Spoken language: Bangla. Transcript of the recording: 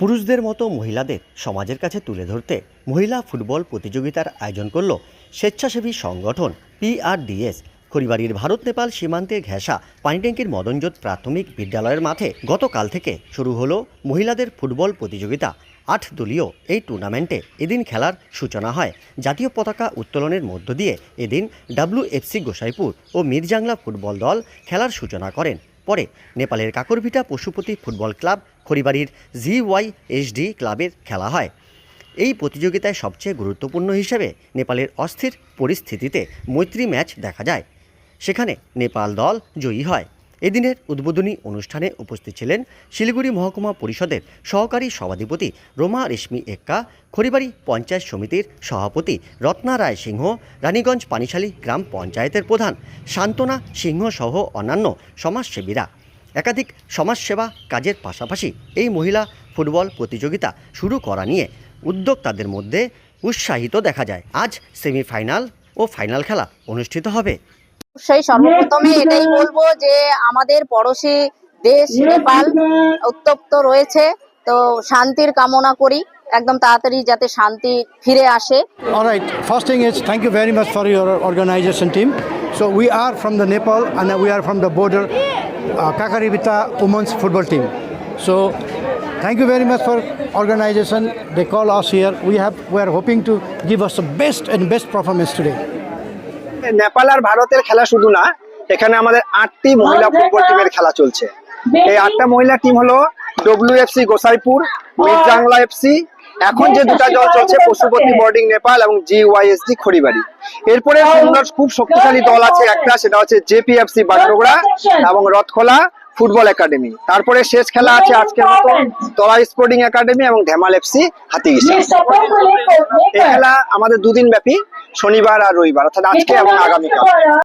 পুরুষদের মতো মহিলাদের সমাজের কাছে তুলে ধরতে মহিলা ফুটবল প্রতিযোগিতার আয়োজন করল স্বেচ্ছাসেবী সংগঠন পিআরডিএস খড়িবাড়ির ভারত নেপাল সীমান্তে ঘেঁষা পানিট্যাঙ্কির মদনজোত প্রাথমিক বিদ্যালয়ের মাঠে গতকাল থেকে শুরু হলো মহিলাদের ফুটবল প্রতিযোগিতা। আট দলীয় এই টুর্নামেন্টে এদিন খেলার সূচনা হয়। জাতীয় পতাকা উত্তোলনের মধ্য দিয়ে এদিন ডাব্লিউএফসি গোসাইপুর ও মির্জাংলা ফুটবল দল খেলার সূচনা করেন। পরে নেপালের কাকরভিটা পশুপতি ফুটবল ক্লাব খড়িবাড়ির জি ওয়াই এসডি ক্লাবের খেলা হয়। এই প্রতিযোগিতায় সবচেয়ে গুরুত্বপূর্ণ হিসেবে নেপালের অস্থির পরিস্থিতিতে মৈত্রী ম্যাচ দেখা যায়। সেখানে নেপাল দল জয়ী হয়। এদিনের উদ্বোধনী অনুষ্ঠানে উপস্থিত ছিলেন শিলিগুড়ি মহকুমা পরিষদের সহকারী সভাধিপতি রোমা রেশমি এক্কা, খড়িবাড়ি পঞ্চায়েত সমিতির সভাপতি রত্না রায় সিংহ, রানীগঞ্জ পানিশালী গ্রাম পঞ্চায়েতের প্রধান শান্তনা সিংহ সহ অন্যান্য সমাজসেবীরা। একাধিক সমাজসেবা কাজের পাশাপাশি এই মহিলা ফুটবল প্রতিযোগিতা শুরু করা নিয়ে উদ্যোক্তাদের মধ্যে উৎসাহিত দেখা যায়। আজ সেমিফাইনাল ও ফাইনাল খেলা অনুষ্ঠিত হবে। সেই সর্বপ্রথমে এটাই বলব যে আমাদের পড়োশি দেশ নেপাল উত্তপ্ত রয়েছে। তো শান্তির কামনা করি। একদম তাড়াতাড়ি যাতে শান্তি ফিরে আসে। Alright first thing is thank you very much for your organisation team so we are from the Nepal and we are from the border Kakarbhitta women's football team so thank you very much for organisation they call us here we have we are hoping to give us the best and best performance today Nepal আর ভারতের খেলা শুধু না এখানে আমাদের আটটি মহিলা ফুটবল টিমের খেলা চলছে। এই আটটা মহিলা টিম হলো ডব্লিউএফসি গোসাইপুর মির্জাংলা এফসি এখন যে দুটা দল চলছে পশুপতি বোর্ডিং নেপাল এবং জিওয়াইএসডি খড়িবাড়ি। এরপরে সুন্দর খুব শক্তিশালী দল আছে একটা সেটা হচ্ছে জেপিএফসি বাগডোগরা এবং রথখোলা ফুটবল একাডেমি তারপরে শেষ খেলা আছে আজকের মতো তলা স্পোর্টিং একাডেমি এবং ঢেমাল এফসি হাতিগিসা এই খেলা আমাদের দুদিন ব্যাপী শনিবার আর রবিবার অর্থাৎ আজকে এবং আগামীকাল।